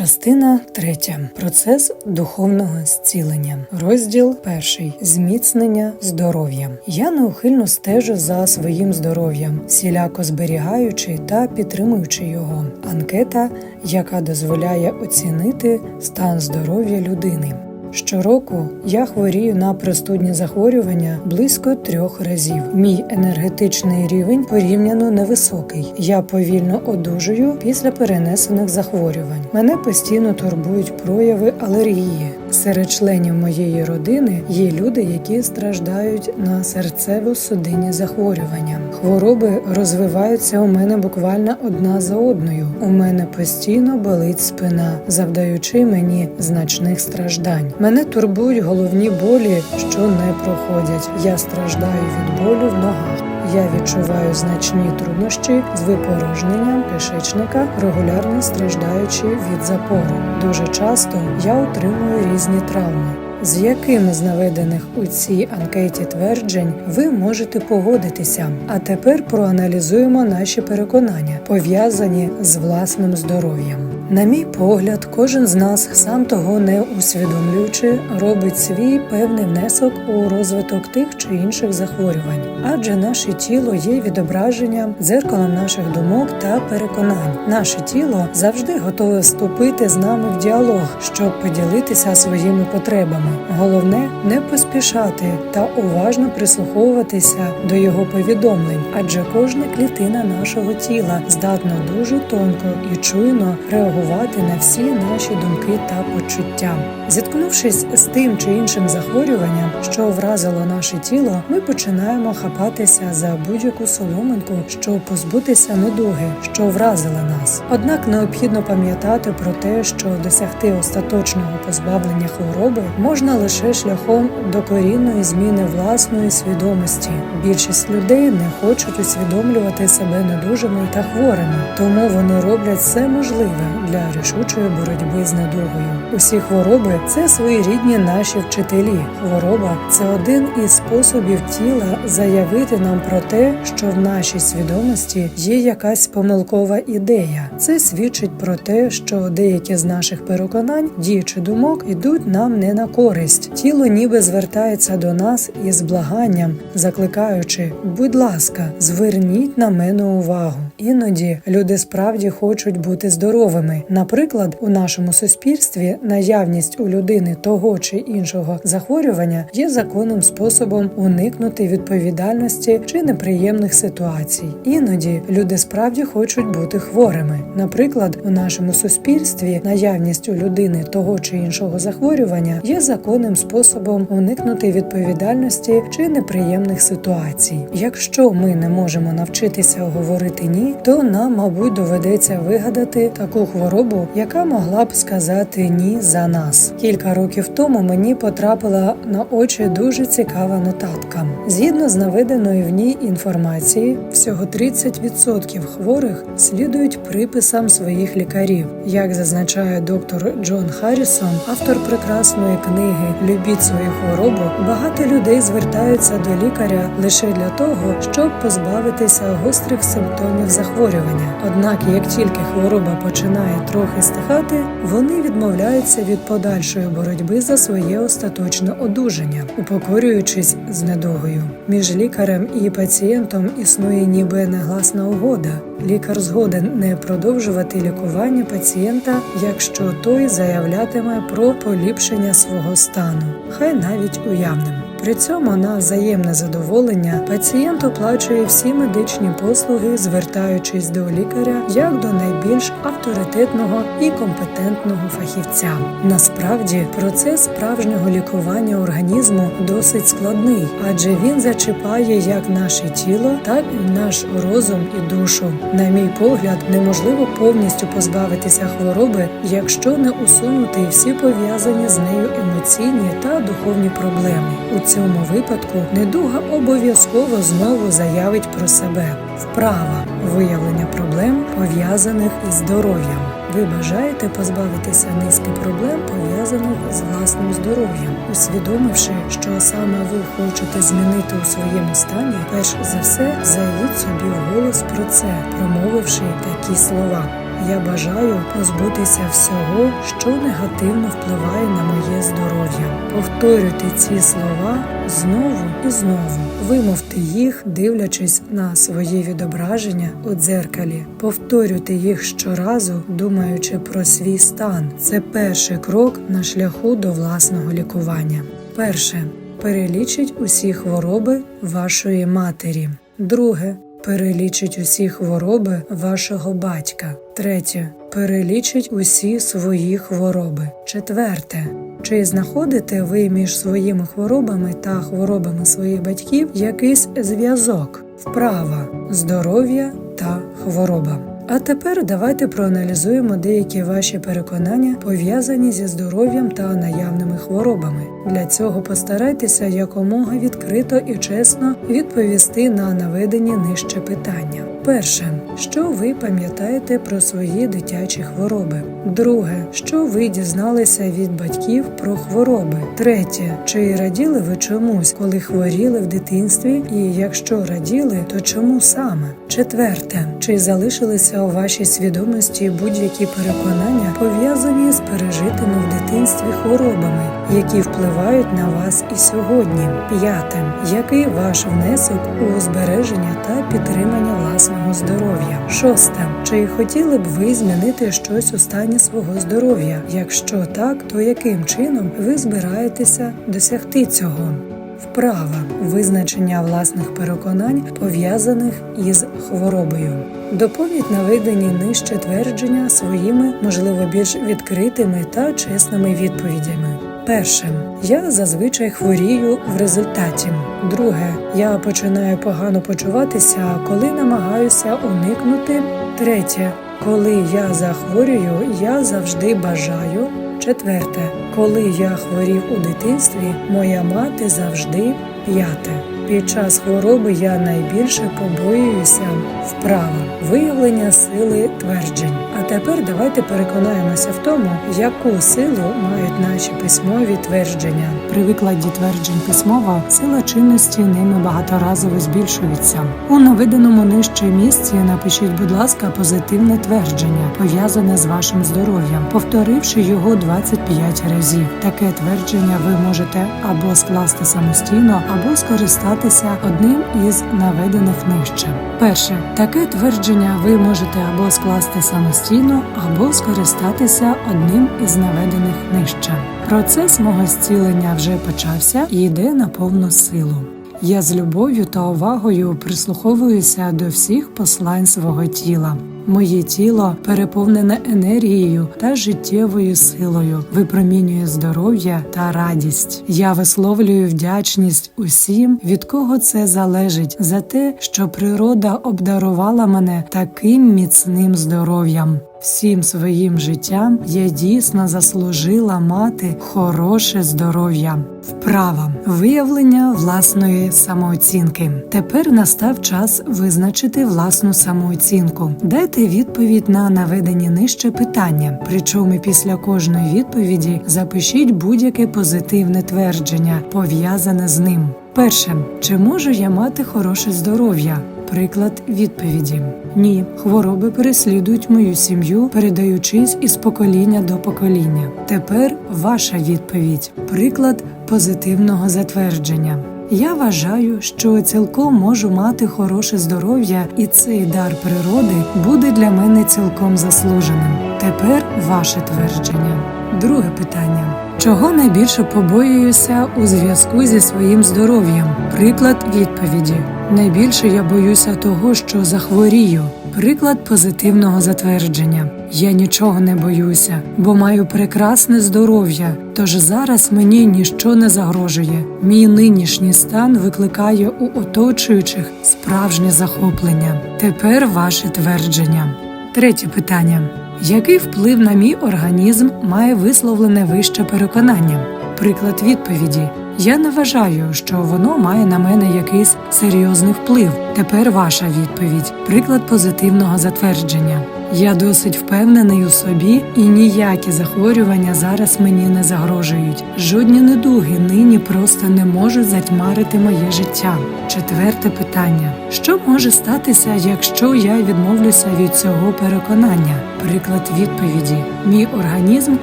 Частина третя. Процес духовного зцілення. Розділ перший. Зміцнення здоров'я. Я неухильно стежу за своїм здоров'ям, всіляко зберігаючи та підтримуючи його. Анкета, яка дозволяє оцінити стан здоров'я людини. Щороку я хворію на простудні захворювання близько трьох разів. Мій енергетичний рівень порівняно невисокий. Я повільно одужую після перенесених захворювань. Мене постійно турбують прояви алергії. Серед членів моєї родини є люди, які страждають на серцево-судинні захворювання. Хвороби розвиваються у мене буквально одна за одною. У мене постійно болить спина, завдаючи мені значних страждань. Мене турбують головні болі, що не проходять. Я страждаю від болю в ногах. Я відчуваю значні труднощі з випорожненням кишечника, регулярно страждаючи від запору. Дуже часто я отримую різні травми. З якими з наведених у цій анкеті тверджень ви можете погодитися? А тепер проаналізуємо наші переконання, пов'язані з власним здоров'ям. На мій погляд, кожен з нас, сам того не усвідомлюючи, робить свій певний внесок у розвиток тих чи інших захворювань, адже наше тіло є відображенням дзеркалом наших думок та переконань. Наше тіло завжди готове вступити з нами в діалог, щоб поділитися своїми потребами. Головне не поспішати та уважно прислуховуватися до його повідомлень, адже кожна клітина нашого тіла здатна дуже тонко і чуйно реагувати на всі наші думки та почуття. Зіткнувшись з тим чи іншим захворюванням, що вразило наше тіло, ми починаємо хапатися за будь-яку соломинку, щоб позбутися недуги, що вразила нас. Однак необхідно пам'ятати про те, що досягти остаточного позбавлення хвороби можна лише шляхом докорінної зміни власної свідомості. Більшість людей не хочуть усвідомлювати себе недужими та хворими, тому вони роблять все можливе для рішучої боротьби з недугою. Усі хвороби це своєрідні наші вчителі. Хвороба це один із способів тіла заявити нам про те, що в нашій свідомості є якась помилкова ідея. Це свідчить про те, що деякі з наших переконань, дій чи думок йдуть нам не на користь. Тіло ніби звертається до нас із благанням, закликаючи, будь ласка, зверніть на мене увагу. Іноді люди справді хочуть бути здоровими. Наприклад, у нашому суспільстві наявність у людини того чи іншого захворювання є законним способом уникнути відповідальності чи неприємних ситуацій. Іноді люди справді хочуть бути хворими. Наприклад, у нашому суспільстві наявність у людини того чи іншого захворювання є законним способом уникнути відповідальності чи неприємних ситуацій. Якщо ми не можемо навчитися говорити ні, то нам, мабуть, доведеться вигадати таку хворобу, яка могла б сказати ні за нас. Кілька років тому мені потрапила на очі дуже цікава нотатка. Згідно з наведеної в ній інформації, всього 30% хворих слідують приписам своїх лікарів. Як зазначає доктор Джон Харрісон, автор прекрасної книги Любіть свою хворобу, багато людей звертаються до лікаря лише для того, щоб позбавитися гострих симптомів захворювання. Однак, як тільки хвороба починає трохи стихати, вони відмовляються від подальшої боротьби за своє остаточне одужання, упокорюючись з недугою. Між лікарем і пацієнтом існує ніби негласна угода. Лікар згоден не продовжувати лікування пацієнта, якщо той заявлятиме про поліпшення свого стану, хай навіть уявним. При цьому на взаємне задоволення пацієнт оплачує всі медичні послуги, звертаючись до лікаря як до найбільш авторитетного і компетентного фахівця. Насправді, процес справжнього лікування організму досить складний, адже він зачіпає як наше тіло, так і наш розум і душу. На мій погляд, неможливо повністю позбавитися хвороби, якщо не усунути всі пов'язані з нею емоційні та духовні проблеми. Цьому випадку недуга обов'язково знову заявить про себе вправа виявлення проблем пов'язаних із здоров'ям. Ви бажаєте позбавитися низки проблем, пов'язаних з власним здоров'ям, усвідомивши, що саме ви хочете змінити у своєму стані, перш за все заявіть собі вголос про це, промовивши такі слова. Я бажаю позбутися всього, що негативно впливає на моє здоров'я. Повторюйте ці слова знову і знову. Вимовте їх, дивлячись на своє відображення у дзеркалі. Повторюйте їх щоразу, думаючи про свій стан. Це перший крок на шляху до власного лікування. Перше. Перелічіть усі хвороби вашої матері. Друге. Перелічить усі хвороби вашого батька. Третє. Перелічить усі свої хвороби. Четверте. Чи знаходите ви між своїми хворобами та хворобами своїх батьків якийсь зв'язок? Вправа, здоров'я та хвороба. А тепер давайте проаналізуємо деякі ваші переконання, пов'язані зі здоров'ям та наявними хворобами. Для цього постарайтеся якомога відкрито і чесно відповісти на наведені нижче питання. Перше, що ви пам'ятаєте про свої дитячі хвороби? Друге, що ви дізналися від батьків про хвороби? Третє, чи раділи ви чомусь, коли хворіли в дитинстві? І якщо раділи, то чому саме? Четверте, чи залишилися у вашій свідомості будь-які переконання, пов'язані з пережитими в дитинстві хворобами, які впливають на вас і сьогодні? П'яте, який ваш внесок у збереження та підтримання власного здоров'я? Шосте, чи хотіли б ви змінити щось у стані свого здоров'я? Якщо так, то яким чином ви збираєтеся досягти цього? Вправа визначення власних переконань, пов'язаних із хворобою. Доповніть наведені нижче твердження своїми, можливо, більш відкритими та чесними відповідями. Перше, я зазвичай хворію в результаті. Друге, я починаю погано почуватися, коли намагаюся уникнути. Третє, коли я захворюю, я завжди бажаю. Четверте, коли я хворів у дитинстві, моя мати завжди п'яте. Під час хвороби я найбільше побоююся вправа виявлення сили тверджень. А тепер давайте переконаємося в тому, яку силу мають наші письмові твердження. При викладі тверджень письмова сила чинності ними багаторазово збільшується. У наведеному нижче місці напишіть, будь ласка, позитивне твердження, пов'язане з вашим здоров'ям, повторивши його 25 разів. Таке твердження ви можете або скласти самостійно, або скористатися одним із наведених нижче. Перше, таке твердження ви можете або скласти самостійно, або скористатися одним із наведених нижче. Процес мого зцілення вже почався і йде на повну силу. Я з любов'ю та увагою прислуховуюся до всіх послань свого тіла. Моє тіло переповнене енергією та життєвою силою, випромінює здоров'я та радість. Я висловлюю вдячність усім, від кого це залежить, за те, що природа обдарувала мене таким міцним здоров'ям. Всім своїм життям я дійсно заслужила мати хороше здоров'я. Вправа виявлення власної самооцінки. Тепер настав час визначити власну самооцінку. Дайте відповідь на наведені нижче питання. Причому після кожної відповіді запишіть будь-яке позитивне твердження, пов'язане з ним. Перше, чи можу я мати хороше здоров'я? Приклад відповіді: ні, хвороби переслідують мою сім'ю, передаючись із покоління до покоління. Тепер ваша відповідь приклад позитивного затвердження. Я вважаю, що цілком можу мати хороше здоров'я, і цей дар природи буде для мене цілком заслуженим. Тепер ваше твердження. Друге питання: чого найбільше побоююся у зв'язку зі своїм здоров'ям? Приклад відповіді: найбільше я боюся того, що захворію. Приклад позитивного затвердження. Я нічого не боюся, бо маю прекрасне здоров'я. Тож зараз мені ніщо не загрожує. Мій нинішній стан викликає у оточуючих справжнє захоплення. Тепер ваше твердження. Третє питання: який вплив на мій організм має висловлене вище переконання? Приклад відповіді. Я не вважаю, що воно має на мене якийсь серйозний вплив. Тепер ваша відповідь. Приклад позитивного затвердження. Я досить впевнений у собі, і ніякі захворювання зараз мені не загрожують. Жодні недуги нині просто не можуть затьмарити моє життя. Четверте питання: що може статися, якщо я відмовлюся від цього переконання? Приклад відповіді: мій організм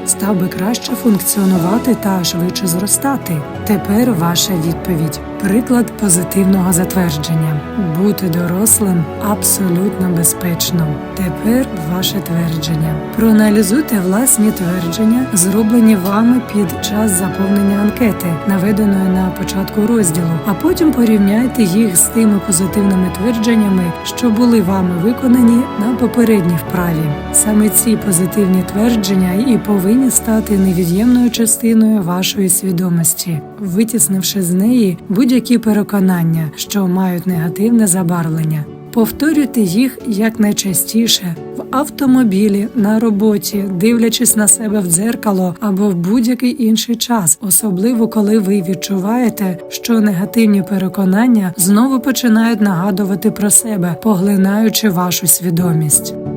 став би краще функціонувати та швидше зростати. Тепер ваша відповідь. Приклад позитивного затвердження: бути дорослим абсолютно безпечно. Тепер ваше твердження. Проаналізуйте власні твердження, зроблені вами під час заповнення анкети, наведеної на початку розділу, а потім порівняйте їх з тими позитивними твердженнями, що були вами виконані на попередній вправі. Саме ці позитивні твердження і повинні стати невід'ємною частиною вашої свідомості, витіснивши з неї будь-які переконання, що мають негативне забарвлення. Повторюйте їх якнайчастіше в автомобілі, на роботі, дивлячись на себе в дзеркало або в будь-який інший час, особливо коли ви відчуваєте, що негативні переконання знову починають нагадувати про себе, поглинаючи вашу свідомість.